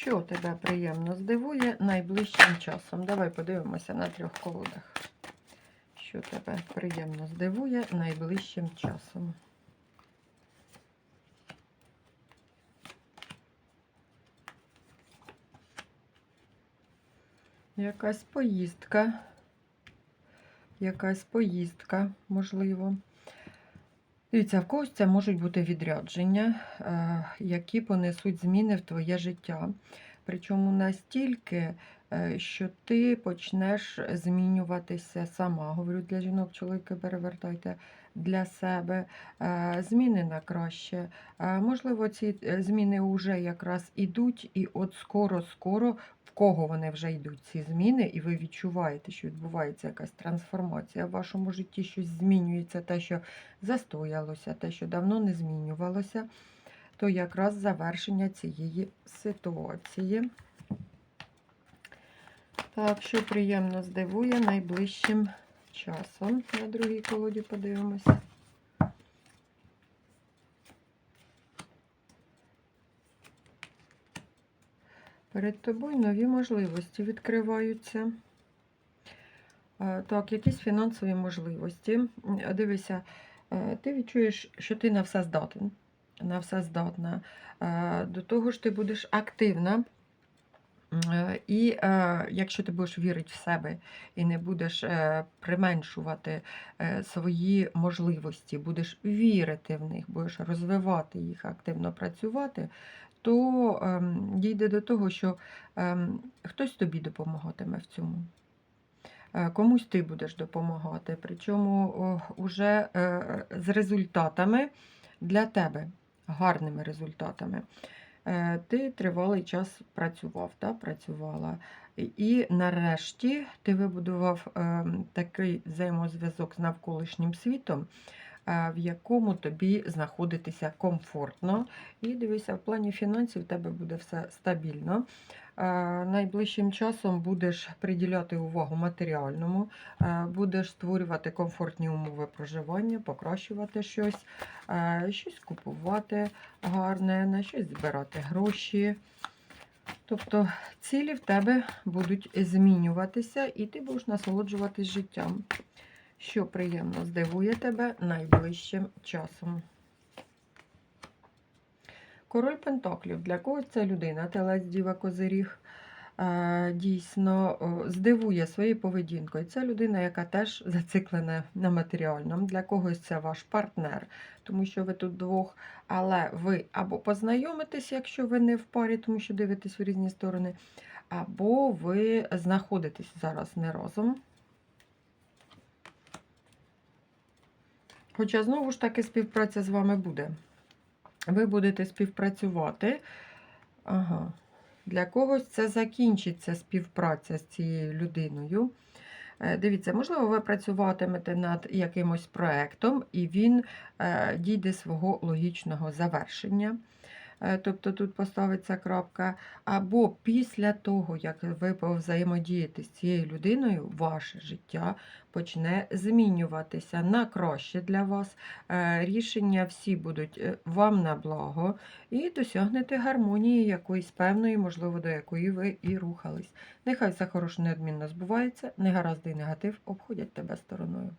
Що тебе приємно здивує найближчим часом? Давай подивимося на трьох колодах. Що тебе приємно здивує найближчим часом? Якась поїздка. Якась поїздка, можливо. Дивіться, в когось це можуть бути відрядження, е, які понесуть зміни в твоє життя. Причому настільки, е, що ти почнеш змінюватися сама. Говорю для жінок, чоловіки перевертайте для себе е, зміни на краще. Можливо, ці зміни вже якраз ідуть, і от скоро-скоро кого вони вже йдуть, ці зміни, і ви відчуваєте, що відбувається якась трансформація в вашому житті, щось змінюється, те, що застоялося, те, що давно не змінювалося, то якраз завершення цієї ситуації. Так, що приємно здивує найближчим часом. На другій колоді подивимося. Перед тобою нові можливості відкриваються. Е, Так, якісь фінансові можливості. Дивися, е, ти відчуєш, що ти на все здатен, на все здатна. Е, До того ж, ти будеш активна. Е, І е, якщо ти будеш вірити в себе і не будеш е, применшувати свої можливості, будеш вірити в них, будеш розвивати їх, активно працювати, то ем, дійде до того, що ем, хтось тобі допомагатиме в цьому. Комусь ти будеш допомагати, причому о, уже е, з результатами для тебе, гарними результатами. Е, Ти тривалий час працював, та, працювала. І- нарешті ти вибудував е, такий взаємозв'язок з навколишнім світом, в якому тобі знаходитися комфортно. І дивися, в плані фінансів в тебе буде все стабільно. Е, Найближчим часом будеш приділяти увагу матеріальному, е, будеш створювати комфортні умови проживання, покращувати щось, е, щось купувати гарне, на щось збирати гроші. Тобто цілі в тебе будуть змінюватися, і ти будеш насолоджуватись життям, що приємно здивує тебе найближчим часом. Король Пентаклів. Для когось це людина, телець Діва Козиріг, е, дійсно здивує своєю поведінкою. Це людина, яка теж зациклена на матеріальному. Для когось це ваш партнер, тому що ви тут двох, але ви або познайомитесь, якщо ви не в парі, тому що дивитесь в різні сторони, або ви знаходитесь зараз не разом. Хоча знову ж таки співпраця з вами буде. Ви будете співпрацювати. Ага. Для когось це закінчиться співпраця з цією людиною. Е, Дивіться, можливо, ви працюватимете над якимось проєктом, і він е, дійде свого логічного завершення. Е, Тобто тут поставиться крапка. Або після того, як ви повзаємодієте з цією людиною, ваше життя почне змінюватися на краще для вас. Е, Рішення всі будуть е, вам на благо, і досягнете гармонії якоїсь певної, можливо, до якої ви і рухались. Нехай все хороше неодмінно збувається, негаразди і негатив обходять тебе стороною.